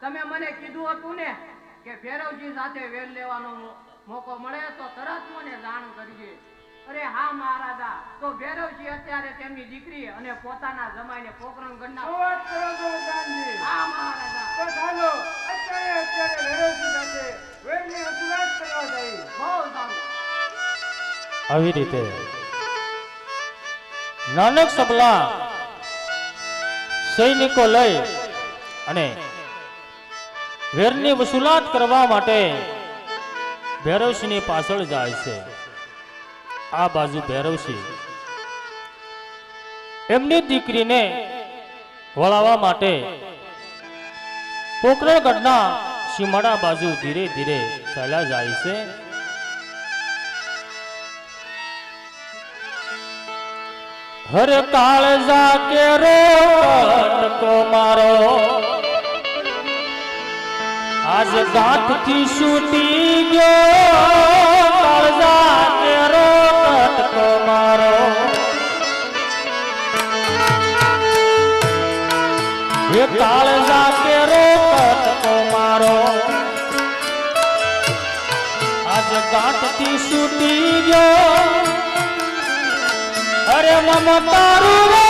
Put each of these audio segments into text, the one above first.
તમે મને કીધું હતું ને કે ભૈરવજી સાથે વેલ લેવાનો મોકો મળે તો તરત મને જાણ કરજે. અરે હા મહારાજા તો ભૈરવજી અત્યારે તેમની દીકરી અને પોતાના જમાઈને પોકરણ ગણના શું વાત કરો છો દાનજી હા મહારાજા. તો ચાલો અત્યારે અત્યારે વેરોસી સાથે વેરની વસૂલાત કરવા જઈ બહુ સારું. આવી રીતે નાનક સબલા સૈનિકો લઈ અને વેરની વસૂલાત કરવા માટે ભૈરવસિંહની પાછળ જાય છે. આ બાજુ ભૈરવસિંહ. એમની દીકરીને વળાવવા માટે પોકરણગઢના સીમાડા બાજુ ધીરે ધીરે ચાલ્યા જાય છે. હર કાળ જાકે રો અટકો મારો. આજ ગાંઠથી છૂટી ગયો કાળ જાકે રો અટકો મારો હે કાળ જાકે રો અટકો મારો આજ છૂટી ગયો અરે મમ તારું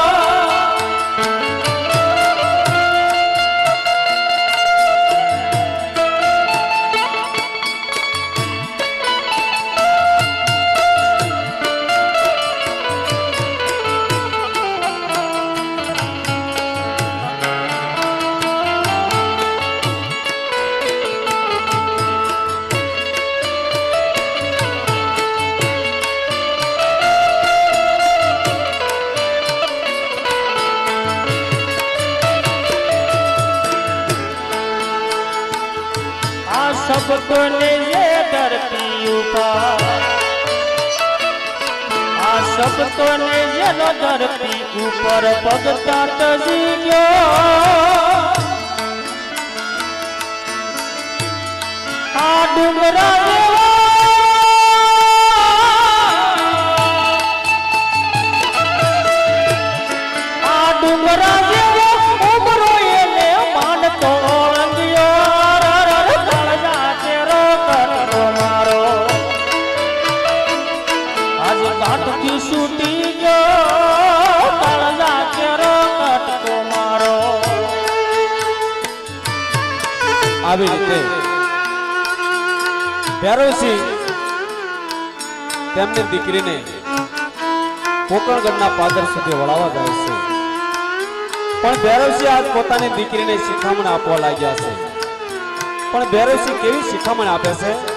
ભક્તો ને જેનો ધરતી ઉપર પગતા તજી ગયો આ ડુંગરા આવી રીતે. ભૈરવસિંહ તેમની દીકરીને કોકણગઢના પાદર સુધી વળાવવા જાય છે. પણ ભૈરવસિંહ આજ પોતાની દીકરીને શિખામણ આપવા લાગ્યા છે. પણ ભૈરવસિંહ કેવી શિખામણ આપે છે?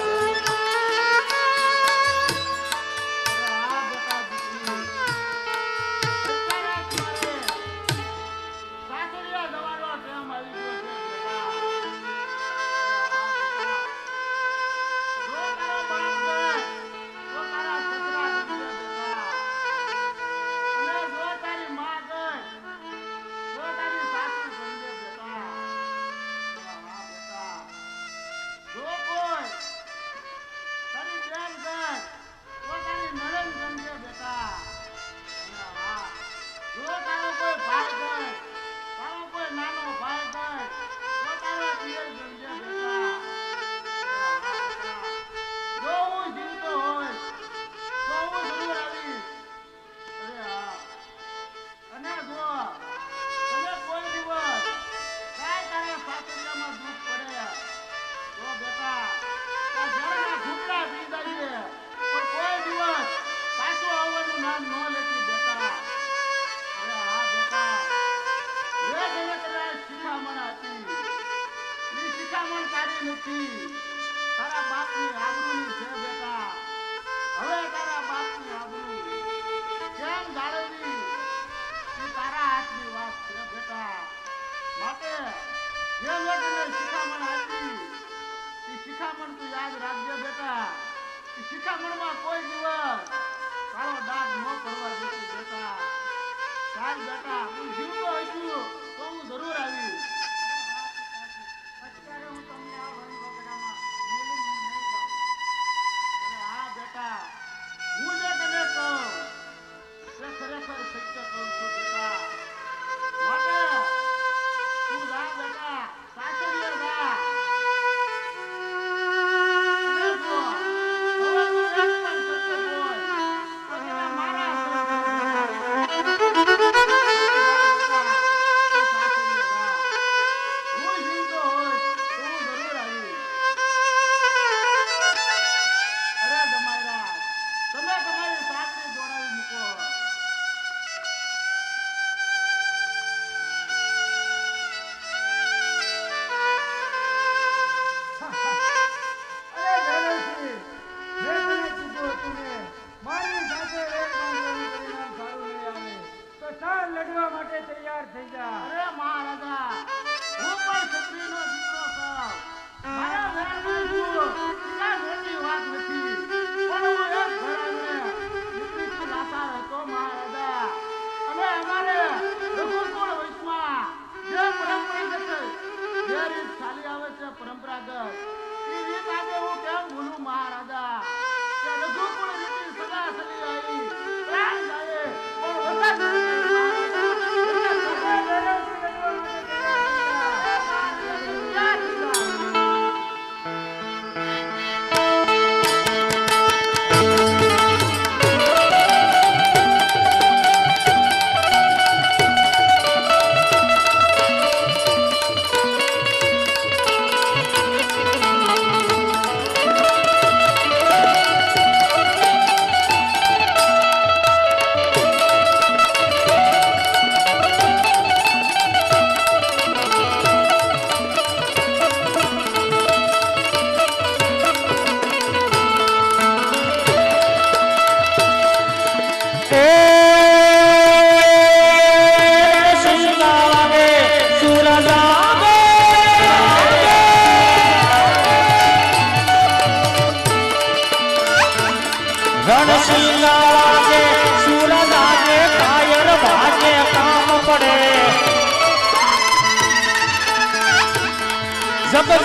શિખામણ બેટા એ શિખામણમાં કોઈ દિવસ તારો દાગ ન હું જીવતો હું જરૂર આવીશ અત્યારે હું તમને અરે હા બેટા હું જે તને કહું તે ખરેખર સત્ય કહું છું.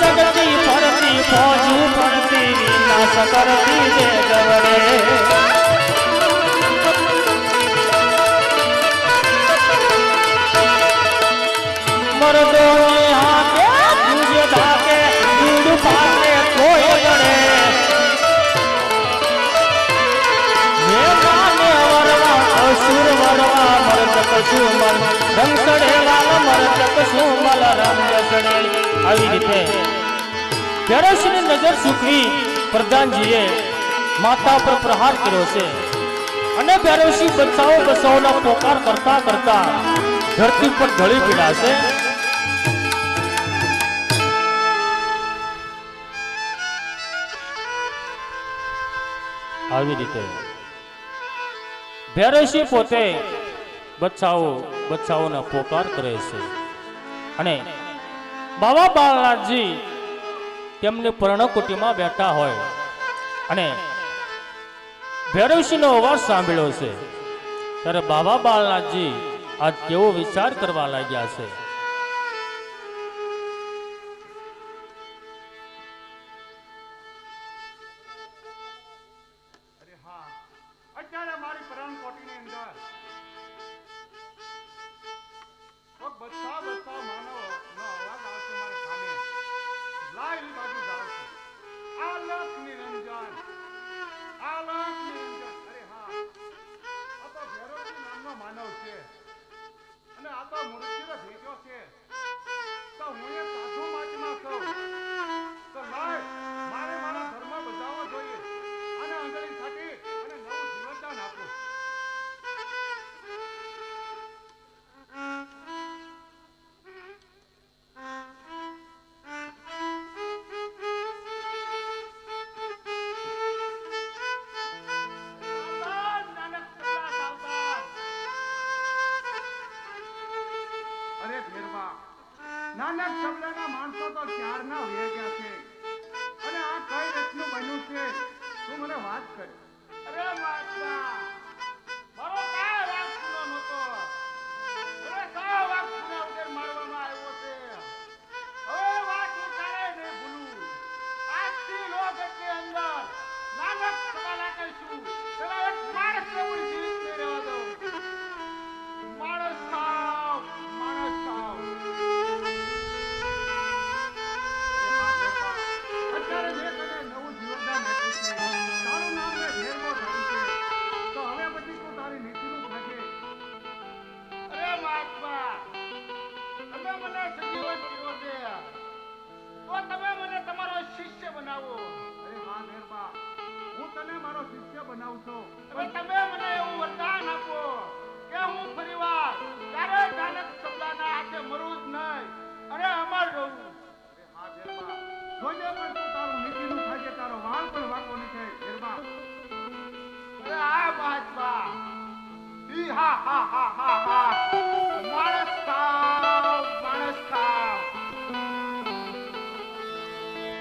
જગતી ફરતી ફોજું ફરતી વિનાશ કરતી સુમલ રંગ ચઢેલા અમર તપ સુમલ રંગ આવી રીતે પેરસની નજર સુખવી પ્રધાનજીએ માતા પર પ્રહાર કર્યો છે. અને બેરોશી બચાવો બચાવના પોકાર કરતા કરતા ધરતી પર ઢળી પડ્યા છે. આવી રીતે ભેરસી પોતે બચ્ચાઓ, બચ્ચાઓને પોકાર કરે છે. અને બાબા બાલનાથજી તેમની પર્ણકુટીમાં બેઠા હોય અને ભૈરવસિંહનો અવાજ સાંભળ્યો છે. ત્યારે બાબા બાલનાથજી આજ કેવો વિચાર કરવા લાગ્યા છે. નાના શબ્દના માણસો તો ક્યારના હોય ગયા છે? અને આ કઈ રીતનું બન્યું છે? તું મને વાત કર. અરે માતા!